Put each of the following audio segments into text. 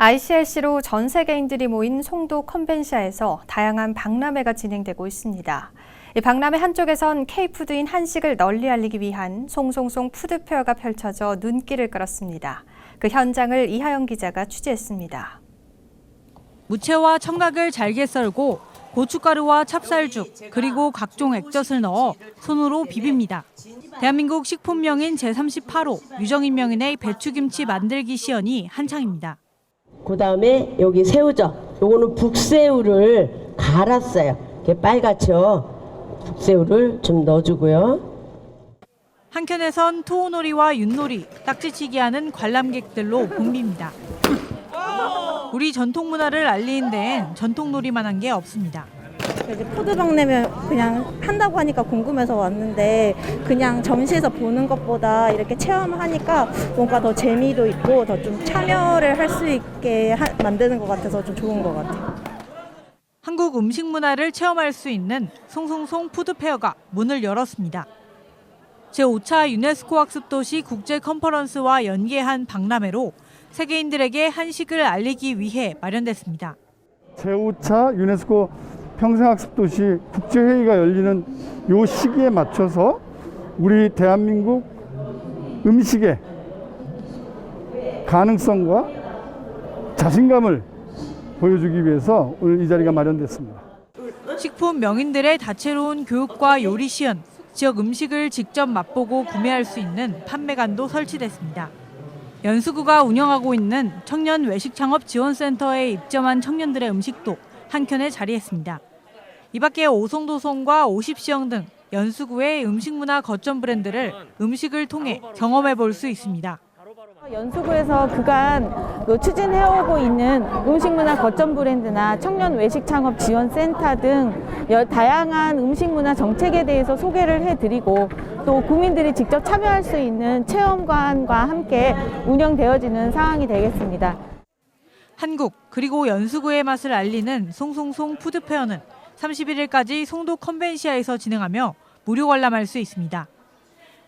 ICRC로 전 세계인들이 모인 송도 컨벤시아에서 다양한 박람회가 진행되고 있습니다. 이 박람회 한쪽에선 K푸드인 한식을 널리 알리기 위한 송송송 푸드페어가 펼쳐져 눈길을 끌었습니다. 그 현장을 이하영 기자가 취재했습니다. 무채와 청각을 잘게 썰고 고춧가루와 찹쌀죽 그리고 각종 액젓을 넣어 손으로 비빕니다. 대한민국 식품명인 제38호 유정인 명인의 배추김치 만들기 시연이 한창입니다. 그 다음에 여기 새우젓. 요거는 북새우를 갈았어요. 이렇게 빨갛죠. 북새우를 좀 넣어주고요. 한켠에선 토오놀이와 윷놀이, 딱지치기 하는 관람객들로 붐빕니다. 우리 전통 문화를 알리는 데엔 전통놀이만 한 게 없습니다. 이제 푸드박 내면 그냥 한다고 하니까 궁금해서 왔는데 그냥 전시에서 보는 것보다 이렇게 체험하니까 뭔가 더 재미도 있고 더 좀 참여를 할 수 있게 하- 만드는 것 같아서 좀 좋은 것 같아요. 한국 음식 문화를 체험할 수 있는 송송송 푸드페어가 문을 열었습니다. 제5차 유네스코 학습도시 국제 컨퍼런스와 연계한 박람회로 세계인들에게 한식을 알리기 위해 마련됐습니다. 제5차 유네스코 평생학습도시 국제회의가 열리는 요 시기에 맞춰서 우리 대한민국 음식의 가능성과 자신감을 보여주기 위해서 오늘 이 자리가 마련됐습니다. 식품 명인들의 다채로운 교육과 요리 시연, 지역 음식을 직접 맛보고 구매할 수 있는 판매관도 설치됐습니다. 연수구가 운영하고 있는 청년 외식 창업 지원센터에 입점한 청년들의 음식도 한 켠에 자리했습니다. 이 밖에 오송도송과 오십시영 등 연수구의 음식문화 거점 브랜드를 음식을 통해 경험해 볼 수 있습니다. 연수구에서 그간 그 추진해오고 있는 음식문화 거점 브랜드나 청년 외식 창업 지원 센터 등 여- 다양한 음식문화 정책에 대해서 소개를 해드리고 또 국민들이 직접 참여할 수 있는 체험관과 함께 운영되어지는 상황이 되겠습니다. 한국 그리고 연수구의 맛을 알리는 송송송 푸드페어는 31일까지 송도 컨벤시아에서 진행하며 무료 관람할 수 있습니다.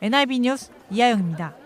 NIB 뉴스 이하영입니다.